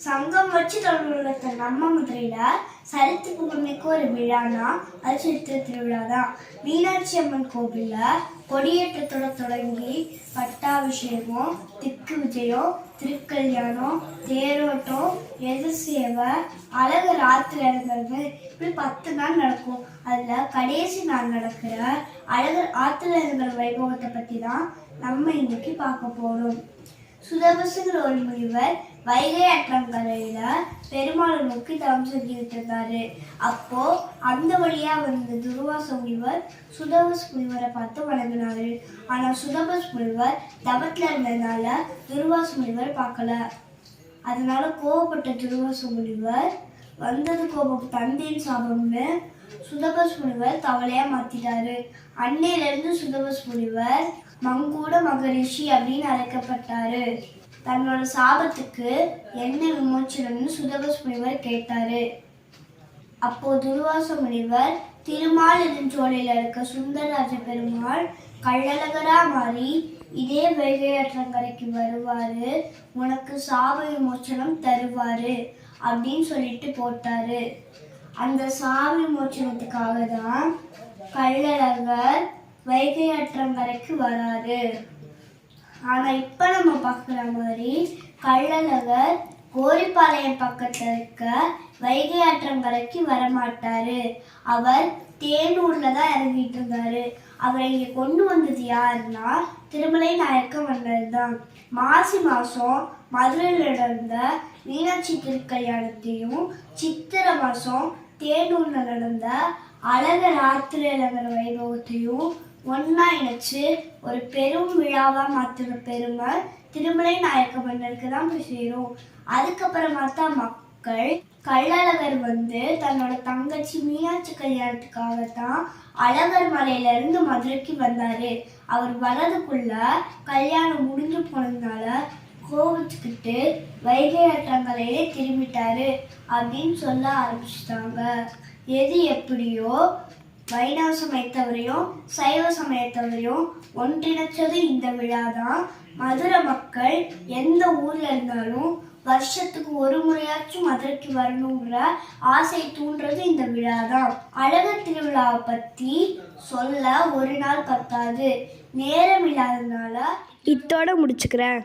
சங்கம் வச்சு தொடர்புள்ள நம்ம மதுரையில சரித்து புகழ்மிக்க ஒரு விழானா அது சித்திர திருவிழா தான் மீனாட்சி அம்மன் கோவில்ல கொடியேற்றத்தோட தொடங்கி பட்டாபிஷேகம் திக்கு விஜயம் திருக்கல்யாணம் தேரோட்டம் எது சேவை அழகு ராத்திரி இறங்குறது இப்படி பத்து நாள் நடக்கும். அதுல கடைசி நாள் நடக்கிற அழகர் ஆத்துல இறங்குற வைபவத்தை பத்தி தான் நம்ம இன்னைக்கு பார்க்க போறோம். சுதபசுங்கிற ஒரு முனிவர் வைகை அற்றங்கரையில பெருமாளை நோக்கி தவம் செஞ்சுக்கிட்டு இருந்தாரு அப்போ அந்த வழியா வந்த துர்வாச முனிவர் சுதபஸ் முனிவரை பார்த்து வணங்கினாரு. ஆனா சுதபஸ் முனிவர் தவத்துல இருந்ததுனால துருவாச முனிவர் பார்க்கல. அதனால கோவப்பட்ட துருவாச முனிவர் வந்தது கோபம் தந்தையின் சாபம்னு சுதபஸ் முனிவர் தவளையா மாத்திட்டாரு. அன்னையில இருந்து சுதபஸ் முனிவர் மங்கூட மகரிஷி அப்படின்னு அழைக்கப்பட்டாரு. தன்னோட சாபத்துக்கு என்ன விமோச்சனம்னு சுதபஸ் முனிவர் கேட்டாரு. அப்போ துர்வாச முனிவர் திருமால் நெடுஞ்சோலையில இருக்க சுந்தரராஜ பெருமாள் கள்ளழகரா மாறி இதே வைகையாற்றங்கரைக்கு வருவாரு. உனக்கு சாப விமோச்சனம் தருவாரு அப்படின்னு சொல்லிட்டு போட்டாரு. அந்த சாப விமோச்சனத்துக்காக தான் கள்ளழகர் வைகையாற்றங்கரைக்கு வராரு. ஆனா இப்ப நம்ம பார்க்குற மாதிரி கள்ளழகர் கோரிப்பாளையம் பக்கத்துல இருக்க வைகை ஆற்றங்கரைக்கு வரமாட்டாரு. அவர் தேனூர்ல தான் இறங்கிட்டு இருந்தாரு. அவரை இங்க கொண்டு வந்தது யாருன்னா திருமலை நாயக்க மன்னர் தான். மாசி மாசம் மதுரையில் நடந்த மீனாட்சி திருக்கல்யாணத்தையும் சித்திரை மாசம் தேனூர்ல நடந்த அழகர் ஆத்திரேலகர் வைபவத்தையும் ஒன்னா இணைச்சு ஒரு பெரும் விழாவா மாத்தின பெருமை திருமலை நாயக்க மன்னருக்கு தான் போய் சேரும். அதுக்கப்புறமா தான் மக்கள் கள்ளழகர் வந்து தன்னோட தங்கச்சி மீனாட்சி கல்யாணத்துக்காக தான் அழகர் மலையில இருந்து மதுரைக்கு வந்தாரு. அவர் வரதுக்குள்ள கல்யாணம் முடிஞ்சு போனதுனால கோவிச்சுக்கிட்டு வைகை ஆற்றங்கரையிலே திரும்பிட்டாரு அப்படின்னு சொல்ல ஆரம்பிச்சிட்டாங்க. எது எப்படியோ வைணவ சமயத்தவரையும் சைவ சமயத்தவரையும் ஒன்றிணைச்சது இந்த விழா தான் மதுரை மக்கள் எந்த ஊர்ல இருந்தாலும் வருஷத்துக்கு ஒரு முறையாச்சும் மதுரைக்கு வரணுங்கிற ஆசை தூண்டுறது இந்த விழா தான் அழகர் திருவிழாவை பத்தி சொல்ல ஒரு நாள் பத்தாது. நேரம் இல்லாததுனால இத்தோட முடிச்சுக்கிறேன்.